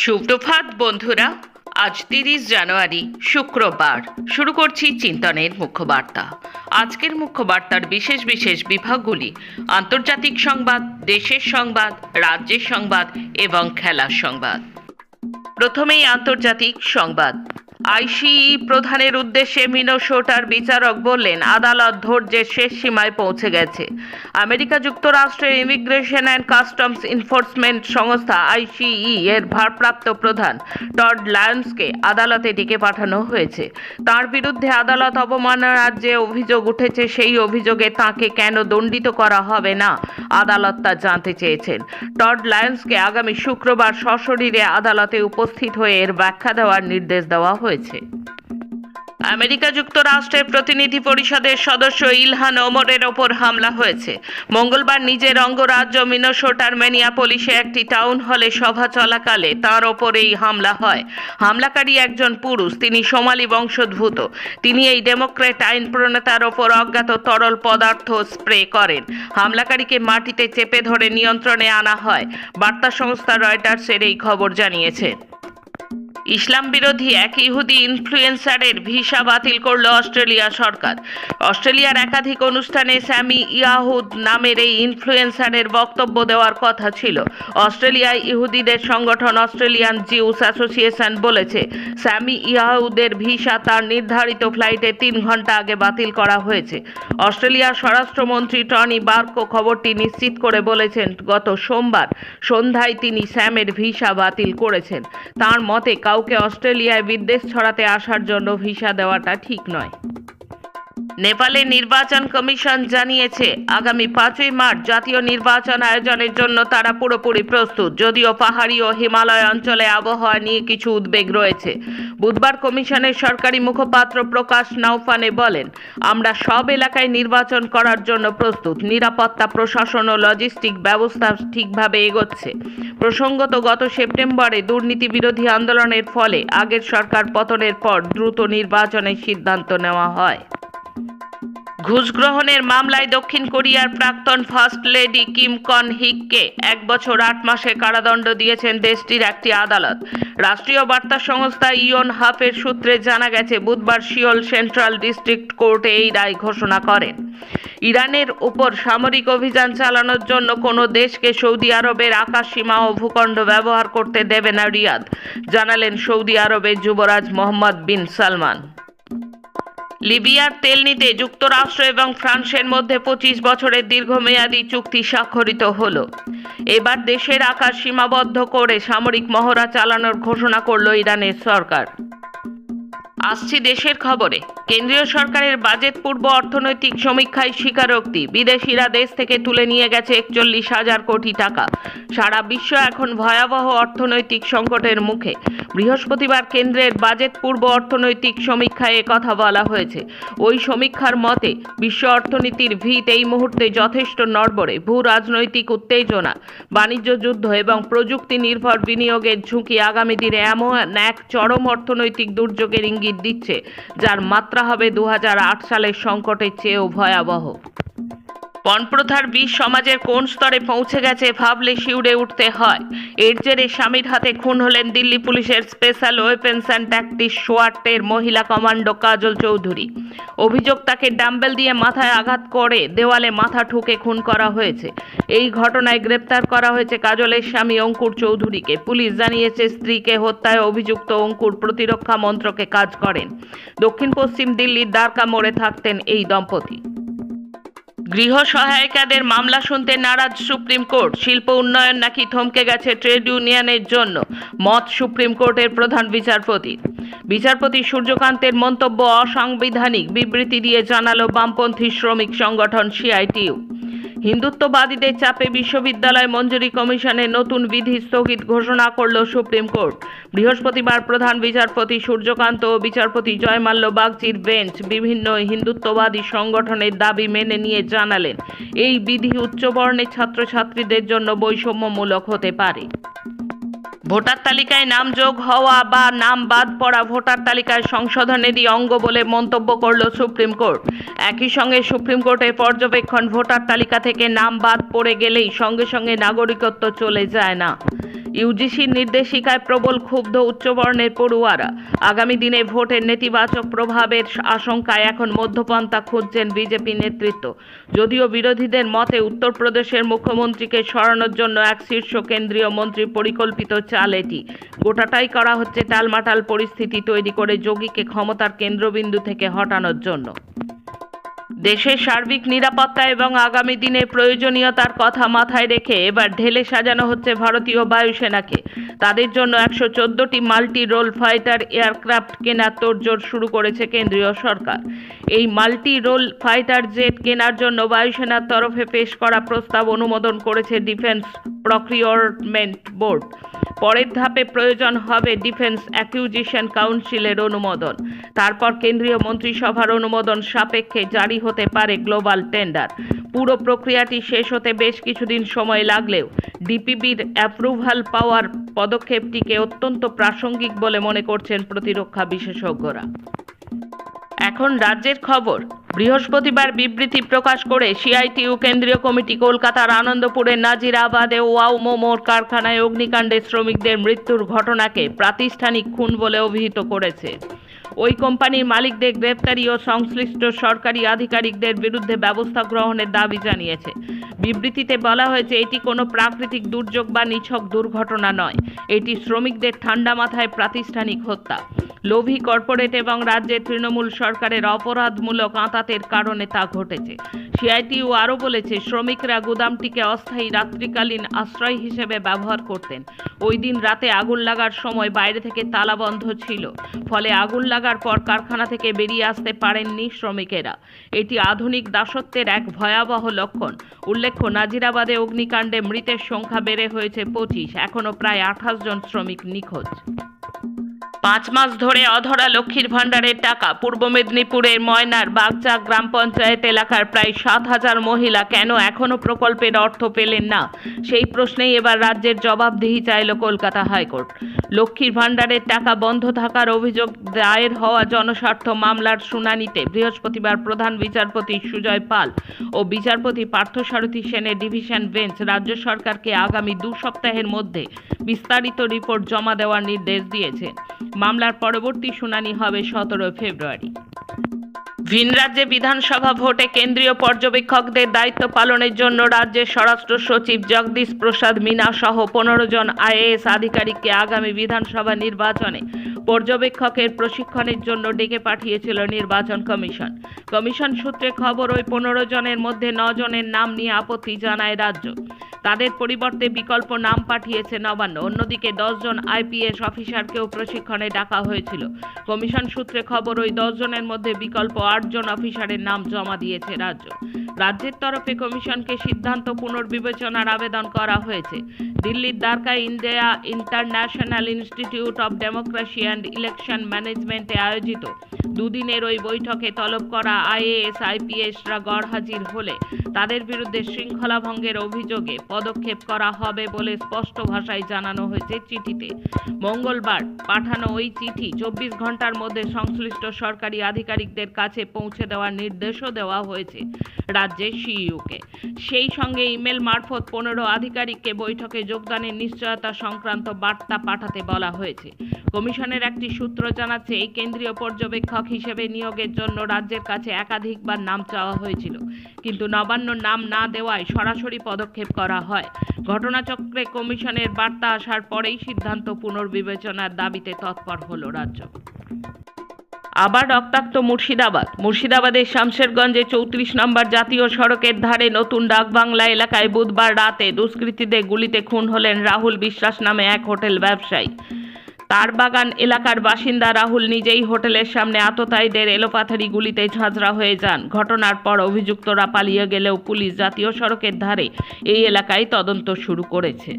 সুপ্রভাত বন্ধুরা, আজ তিরিশ জানুয়ারি, শুক্রবার। শুরু করছি চিন্তনের মুখ্য বার্তা আজকের মুখ্য বার্তার বিশেষ বিশেষ বিভাগগুলি আন্তর্জাতিক সংবাদ, দেশের সংবাদ, রাজ্যের সংবাদ এবং খেলার সংবাদ। প্রথমেই আন্তর্জাতিক সংবাদ। আইসিই প্রধানের উদ্দেশ্যে মিনোসোটার বিচারক বললেন, আদালত ধৈর্যের শেষ সীমায় পৌঁছে গেছে। আমেরিকা যুক্তরাষ্ট্রের ইমিগ্রেশন অ্যান্ড কাস্টমস এনফোর্সমেন্ট সংস্থা, আইসিই, এর ভারপ্রাপ্ত প্রধান টড লায়ন্সকে আদালতে ডেকে পাঠানো হয়েছে। তার বিরুদ্ধে আদালত অবমাননার যে অভিযোগ উঠেছে, সেই অভিযোগে তাকে কেন দণ্ডিত করা হবে না, আদালত তা জানতে চেয়েছেন। টড লায়ন্সকে আগামী শুক্রবার সশরীরে আদালতে উপস্থিত হয়ে এর ব্যাখ্যা দেওয়ার নির্দেশ দেওয়া হয়েছে। আমেরিকা যুক্তরাষ্ট্রের প্রতিনিধি পরিষদের সদস্য ইলহান ওমরের ওপর হামলা হয়েছে। মঙ্গলবার নিজের অঙ্গরাজ্য মিনোসোটার মেনিয়াপলিসে একটি টাউন হলে সভা চলাকালে তার ওপর এই হামলা হয়। হামলাকারী একজন পুরুষ, তিনি সোমালি বংশোদ্ভূত। তিনি এই ডেমোক্রেট আইন প্রণেতার ওপর অজ্ঞাত তরল পদার্থ স্প্রে করেন। হামলাকারীকে মাটিতে চেপে ধরে নিয়ন্ত্রণে আনা হয়। বার্তা সংস্থা রয়টার্সের এই খবর জানিয়েছে। ইসলাম বিরোধী এক ইহুদি ইনফ্লুয়েন্সারের ভিসা বাতিল করল অস্ট্রেলিয়া সরকার। অস্ট্রেলিয়ার একাধিক অনুষ্ঠানে স্যামি ইয়াহুদ নামের এই ইনফ্লুয়েন্সারের বক্তব্য দেওয়ার কথা ছিল। অস্ট্রেলিয়ায় ইহুদিদের সংগঠন অস্ট্রেলিয়ান জিউস অ্যাসোসিয়েশন বলেছে, স্যামি ইয়াহুদের ভিসা তার নির্ধারিত ফ্লাইটে তিন ঘণ্টা আগে বাতিল করা হয়েছে। অস্ট্রেলিয়ার স্বরাষ্ট্রমন্ত্রী টনি বার্কো খবরটি নিশ্চিত করে বলেছেন, গত সোমবার সন্ধ্যায় তিনি স্যামের ভিসা বাতিল করেছেন। তার মতে কাউকে অস্ট্রেলিয়ায় বিদ্বেষ ছড়াতে আসার জন্য ভিসা দেওয়াটা ঠিক নয়। নেপালে নির্বাচন কমিশন জানিয়েছে, আগামী পাঁচই মার্চ জাতীয় নির্বাচন আয়োজনের জন্য তারা পুরোপুরি প্রস্তুত, যদিও পাহাড়ি ও হিমালয় অঞ্চলে আবহাওয়া নিয়ে কিছু উদ্বেগ রয়েছে। বুধবার কমিশনের সরকারি মুখপাত্র প্রকাশ নাউফানে বলেন, আমরা সব এলাকায় নির্বাচন করার জন্য প্রস্তুত। নিরাপত্তা, প্রশাসন ও লজিস্টিক ব্যবস্থা ঠিকভাবে এগোচ্ছে। প্রসঙ্গত, গত সেপ্টেম্বরে দুর্নীতি বিরোধী আন্দোলনের ফলে আগের সরকার পতনের পর দ্রুত নির্বাচনের সিদ্ধান্ত নেওয়া হয়। ঘুষ গ্রহণের মামলায় দক্ষিণ কোরিয়ার প্রাক্তন ফার্স্ট লেডি কিম কন হিককে এক বছর আট মাসে কারাদণ্ড দিয়েছেন দেশটির একটি আদালত। রাষ্ট্রীয় বার্তা সংস্থা ইয়ন হাফের সূত্রে জানা গেছে, বুধবার সিওল সেন্ট্রাল ডিস্ট্রিক্ট কোর্টে এই রায় ঘোষণা করেন। ইরানের উপর সামরিক অভিযান চালানোর জন্য কোনো দেশকে সৌদি আরবের আকাশ সীমা ও ভূখণ্ড ব্যবহার করতে দেবে না রিয়াদ, জানালেন সৌদি আরবের যুবরাজ মোহাম্মদ বিন সালমান। লিবিয়ার তেল নিতে যুক্তরাষ্ট্র এবং ফ্রান্সের মধ্যে পঁচিশ বছরের দীর্ঘমেয়াদী চুক্তি স্বাক্ষরিত হল। এবার দেশের আকাশ সীমাবদ্ধ করে সামরিক মহড়া চালানোর ঘোষণা করল ইরানের সরকার। আসছি দেশের খবরে। কেন্দ্রীয় সরকারের বাজেট পূর্ব অর্থনৈতিক সমীক্ষায় স্বীকারোক্তি। বিদেশিরা দেশ থেকে তুলে নিয়ে গেছে একচল্লিশ হাজার কোটি টাকা। সারা বিশ্ব এখন ভয়াবহ অর্থনৈতিক সংকটের মুখে। বৃহস্পতিবার কেন্দ্রের বাজেট পূর্ব অর্থনৈতিক সমীক্ষায় কথা বলা হয়েছে। ওই সমীক্ষার মতে, বিশ্ব অর্থনীতির ভিত এই মুহূর্তে যথেষ্ট নড়বড়ে। ভূ রাজনৈতিক উত্তেজনা, বাণিজ্য যুদ্ধ এবং প্রযুক্তি নির্ভর বিনিয়োগের ঝুঁকি আগামী দিনে এমন এক চরম অর্থনৈতিক দুর্যোগের ইঙ্গিত দিচ্ছে যার মাত্রা হবে দু হাজার আট সালের সংকটের চেয়েও ভয়াবহ। পণপ্রথার বিষ সমাজের কোন স্তরে পৌঁছে গেছে ভাবলে শিউরে উঠতে হয়। এর জেরে স্বামীর হাতে খুন হলেন দিল্লি পুলিশের স্পেশাল ওয়েপেন্স অ্যান্ড ট্যাকটিস সোয়ার্টের মহিলা কমান্ডো কাজল চৌধুরী। অভিযোগ তাকে ডাম্বেল দিয়ে মাথায় আঘাত করে দেওয়ালে মাথা ঠুকে খুন করা হয়েছে। এই ঘটনায় গ্রেপ্তার করা হয়েছে কাজলের স্বামী অঙ্কুর চৌধুরীকে। পুলিশ জানিয়েছে, স্ত্রীকে হত্যায় অভিযুক্ত অঙ্কুর প্রতিরক্ষা মন্ত্রকে কাজ করেন। দক্ষিণ পশ্চিম দিল্লির দ্বারকা মোড়ে থাকতেন এই দম্পতি। গৃহ সহায়িকাদের মামলা শুনতে নারাজ সুপ্রিম কোর্ট। শিল্প উন্নয়ন নাকি থমকে গেছে ট্রেড ইউনিয়নের জন্য, মত সুপ্রিম কোর্টের প্রধান বিচারপতি। বিচারপতি সূর্যকান্তের মন্তব্য অসাংবিধানিক, বিবৃতি দিয়ে জানালো বামপন্থী শ্রমিক সংগঠন সিআইটিউ। হিন্দুত্ববাদীদের চাপে বিশ্ববিদ্যালয় মঞ্জুরি কমিশনের নতুন বিধি স্থগিত ঘোষণা করল সুপ্রিম কোর্ট। বৃহস্পতিবার প্রধান বিচারপতি সূর্যকান্ত ও বিচারপতি জয়মাল্য বাগচির বেঞ্চ বিভিন্ন হিন্দুত্ববাদী সংগঠনের দাবি মেনে নিয়ে জানালেন। এই বিধি উচ্চবর্ণের ছাত্রছাত্রীদের জন্য বৈষম্যমূলক হতে পারে। ভোটার তালিকায় নাম যোগ হওয়া বা নাম বাদ পড়া ভোটার তালিকায় সংশোধনেরই অঙ্গ বলে মন্তব্য করল সুপ্রিম কোর্ট। একই সঙ্গে সুপ্রিম কোর্টের পর্যবেক্ষণ ভোটার তালিকা থেকে নাম বাদ পড়ে গেলেই সঙ্গে সঙ্গে নাগরিকত্ব চলে যায় না। ইউজিসির নির্দেশিকায় প্রবল ক্ষুব্ধ উচ্চবর্ণের পড়ুয়ারা। আগামী দিনে ভোটের নেতিবাচক প্রভাবের আশঙ্কায় এখন মধ্যপন্থা খুঁজছেন বিজেপি নেতৃত্ব। যদিও বিরোধীদের মতে উত্তরপ্রদেশের মুখ্যমন্ত্রীকে সরানোর জন্য এক শীর্ষ কেন্দ্রীয় মন্ত্রী পরিকল্পিত চাল এটি। গোটাটাই করা হচ্ছে টালমাটাল পরিস্থিতি তৈরি করে যোগীকে ক্ষমতার কেন্দ্রবিন্দু থেকে হটানোর জন্য। দেশের সার্বিক নিরাপত্তা এবং আগামী দিনে প্রয়োজনীয়তার কথা মাথায় রেখে এবার ঢেলে সাজানো হচ্ছে ভারতীয় বায়ুসেনাকে। তাদের জন্য একশো চোদ্দটি মাল্টি রোল ফাইটার এয়ারক্রাফট কেনার তোড়জোড় শুরু করেছে কেন্দ্রীয় সরকার। এই মাল্টি রোল ফাইটার জেট কেনার জন্য বায়ুসেনার তরফে পেশ করা প্রস্তাব অনুমোদন করেছে ডিফেন্স প্রক্রিয়রমেন্ট বোর্ড। পরের ধাপে প্রয়োজন হবে ডিফেন্স অ্যাকুইজিশন কাউন্সিলের অনুমোদন। তারপর কেন্দ্রীয় মন্ত্রিসভার অনুমোদন সাপেক্ষে জারি হতে পারে গ্লোবাল টেন্ডার। পুরো প্রক্রিয়াটি শেষ হতে বেশ কিছুদিন সময় লাগলেও ডিপিবির অ্যাপ্রুভাল পাওয়ার পদক্ষেপটিকে অত্যন্ত প্রাসঙ্গিক বলে মনে করছেন প্রতিরক্ষা বিশেষজ্ঞরা। এখন রাজ্যের খবর, বৃহস্পতিবার বিবৃতি প্রকাশ করে সিআইটিউ কেন্দ্রীয় কমিটি কলকাতার আনন্দপুরের নাজিরাবাদে ওয়াও মোমোর কারখানায় অগ্নিকাণ্ডে শ্রমিকদের মৃত্যুর ঘটনাকে প্রাতিষ্ঠানিক খুন বলে অভিহিত করেছে। ওই কোম্পানির মালিকদের গ্রেপ্তারি ও সংশ্লিষ্ট সরকারি আধিকারিকদের বিরুদ্ধে ব্যবস্থা গ্রহণের দাবি জানিয়েছে। বিবৃতিতে বলা হয়েছে, এটি কোনো প্রাকৃতিক দুর্যোগ বা নিছক দুর্ঘটনা নয়। এটি শ্রমিকদের ঠান্ডা মাথায় প্রাতিষ্ঠানিক হত্যা। লোভী কর্পোরেট এবং রাজ্যের তৃণমূল সরকারের অপরাধমূলক আঁতাতের কারণে তা ঘটেছে। সিআইটিইউ আরও বলেছে, শ্রমিকরা গুদামটিকে অস্থায়ী রাত্রিকালীন আশ্রয় হিসেবে ব্যবহার করতেন। ওই দিন রাতে আগুন লাগার সময় বাইরে থেকে তালা বন্ধ ছিল। ফলে আগুন লাগার পর কারখানা থেকে বেরিয়ে আসতে পারেননি শ্রমিকেরা। এটি আধুনিক দাসত্বের এক ভয়াবহ লক্ষণ। উল্লেখ্য, নাজিরাবাদে অগ্নিকাণ্ডে মৃতের সংখ্যা বেড়ে হয়েছে পঁচিশ। এখনও প্রায় আঠাশ জন শ্রমিক নিখোঁজ। পাঁচ মাস ধরে অধরা লক্ষ্মীর ভাণ্ডারের টাকা। পূর্ব মেদিনীপুরের ময়নার বাগচা গ্রাম পঞ্চায়েত এলাকার প্রায় সাত হাজার মহিলা কেন এখনও প্রকল্পের অর্থ পেলেন না? সেই প্রশ্নেই এবার রাজ্যের জবাবদিহি চাইল কলকাতা হাইকোর্ট। লক্ষ্মীর ভাণ্ডারের টাকা বন্ধ থাকার অভিযোগ দায়ের হওয়া জনস্বার্থ মামলার শুনানিতে বৃহস্পতিবার প্রধান বিচারপতি সুজয় পাল ও বিচারপতি পার্থসারথী সেনের ডিভিশন বেঞ্চ রাজ্য সরকারকে আগামী দু সপ্তাহের মধ্যে বিস্তারিত রিপোর্ট জমা দেওয়ার নির্দেশ দিয়েছে। মামলার পরবর্তী শুনানি হবে সতেরো ফেব্রুয়ারি। ভিন রাজ্যে বিধানসভা ভোটে কেন্দ্রীয় পর্যবেক্ষকদের দায়িত্ব পালনের জন্য রাজ্যের স্বরাষ্ট্র সচিব জগদীশ প্রসাদ মিনা সহ পনেরো জন আইএএস আধিকারিককে আগামী বিধানসভা নির্বাচনে পর্যবেক্ষকের প্রশিক্ষণের জন্য ডেকে পাঠিয়েছিল নির্বাচন কমিশন। কমিশন সূত্রে খবর, ওই পনেরো জনের মধ্যে ন জনের নাম নিয়ে আপত্তি জানায় রাজ্য। তাদের পরিবর্তে বিকল্প নাম পাঠিয়েছে নবান্ন। অন্যদিকে দশজন আইপিএস অফিসারকেও প্রশিক্ষণে ডাকা হয়েছিল। কমিশন সূত্রে খবর, ওই দশজনের মধ্যে বিকল্প আটজন অফিসারের নাম জমা দিয়েছে রাজ্য। রাজ্যের তরফে কমিশনকে সিদ্ধান্ত পুনর্বিবেচনার আবেদন করা হয়েছে। দিল্লির Dwarka India International Institute of Democracy and Election ম্যানেজমেন্টে আয়োজিত দুদিনের ওই বৈঠকে তলব করা আইএএস আইপিএসরা গড়হাজির হলে তাদের বিরুদ্ধে শৃঙ্খলা ভঙ্গের অভিযোগে পদক্ষেপ করা হবে বলে স্পষ্ট ভাষায় জানানো হয়েছে চিঠিতে। মঙ্গলবার পাঠানো ওই চিঠি চব্বিশ ঘণ্টার মধ্যে সংশ্লিষ্ট সরকারি আধিকারিকদের কাছে পৌঁছে দেওয়ার নির্দেশও দেওয়া হয়েছে রাজ্যের সিইউকে। সেই সঙ্গে ইমেল মারফত পনেরো আধিকারিককে বৈঠকে যোগদানের নিশ্চয়তা সংক্রান্ত বার্তা পাঠাতে বলা হয়েছে। কমিশনের একটি সূত্র জানাচ্ছে, এই কেন্দ্রীয় পর্যবেক্ষক হিসেবে নিয়োগের জন্য রাজ্যের কাছে একাধিকবার নাম চাওয়া হয়েছিল। কিন্তু নবান্ন নাম না দেওয়ায় সরাসরি পদক্ষেপ করা হয়। ঘটনাচক্রে কমিশনের বার্তা আসার পরেই সিদ্ধান্ত পুনর্বিবেচনার দাবিতে তৎপর হলো রাজ্য। আবার রক্তাক্ত মুর্শিদাবাদ। মুর্শিদাবাদের শামশেরগঞ্জে চৌত্রিশ নম্বর জাতীয় সড়কের ধারে নতুন ডাকবাংলা এলাকায় বুধবার রাতে দুষ্কৃতীদের গুলিতে খুন হলেন রাহুল বিশ্বাস নামে এক হোটেল ব্যবসায়ী। তারবাগান এলাকার বাসিন্দা রাহুল নিজেই হোটেলের সামনে আততায়ীদের এলোপাথারি গুলিতে ঝাঁঝরা হয়ে যান। ঘটনার পর অভিযুক্তরা পালিয়ে গেলেও পুলিশ জাতীয় সড়কের ধারে এই এলাকায় তদন্ত শুরু করেছে।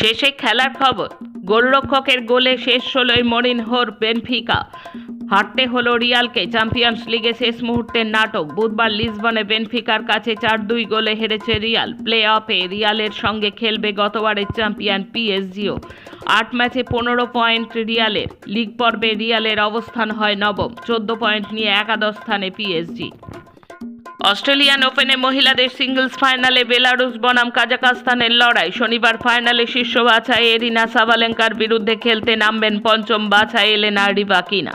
শেষে খেলার খবর, গোলরক্ষকের গোলে শেষ ষোলোয় মরিনহোর, বেনফিকা। হারতে হলো রিয়ালকে। চ্যাম্পিয়ন্স লিগে শেষ মুহূর্তের নাটক। বুধবার লিসবনে বেনফিকার কাছে চার দুই গোলে হেরেছে রিয়াল। প্লে অফে রিয়ালের সঙ্গে খেলবে গতবারের চ্যাম্পিয়ন পিএসজিও। আট ম্যাচে পনেরো পয়েন্ট রিয়ালের। লিগ পর্বে রিয়ালের অবস্থান হয় নবম। চোদ্দ পয়েন্ট নিয়ে একাদশ স্থানে পিএসজি। অস্ট্রেলিয়ান ওপেনে মহিলাদের সিঙ্গলস ফাইনালে বেলারুস বনাম কাজাকাস্তানের লড়াই। শনিবার ফাইনালে শীর্ষ বাছাই এরিনা সাবালেঙ্কার বিরুদ্ধে খেলতে নামবেন পঞ্চম বাছাই এলেনা রিবাকিনা।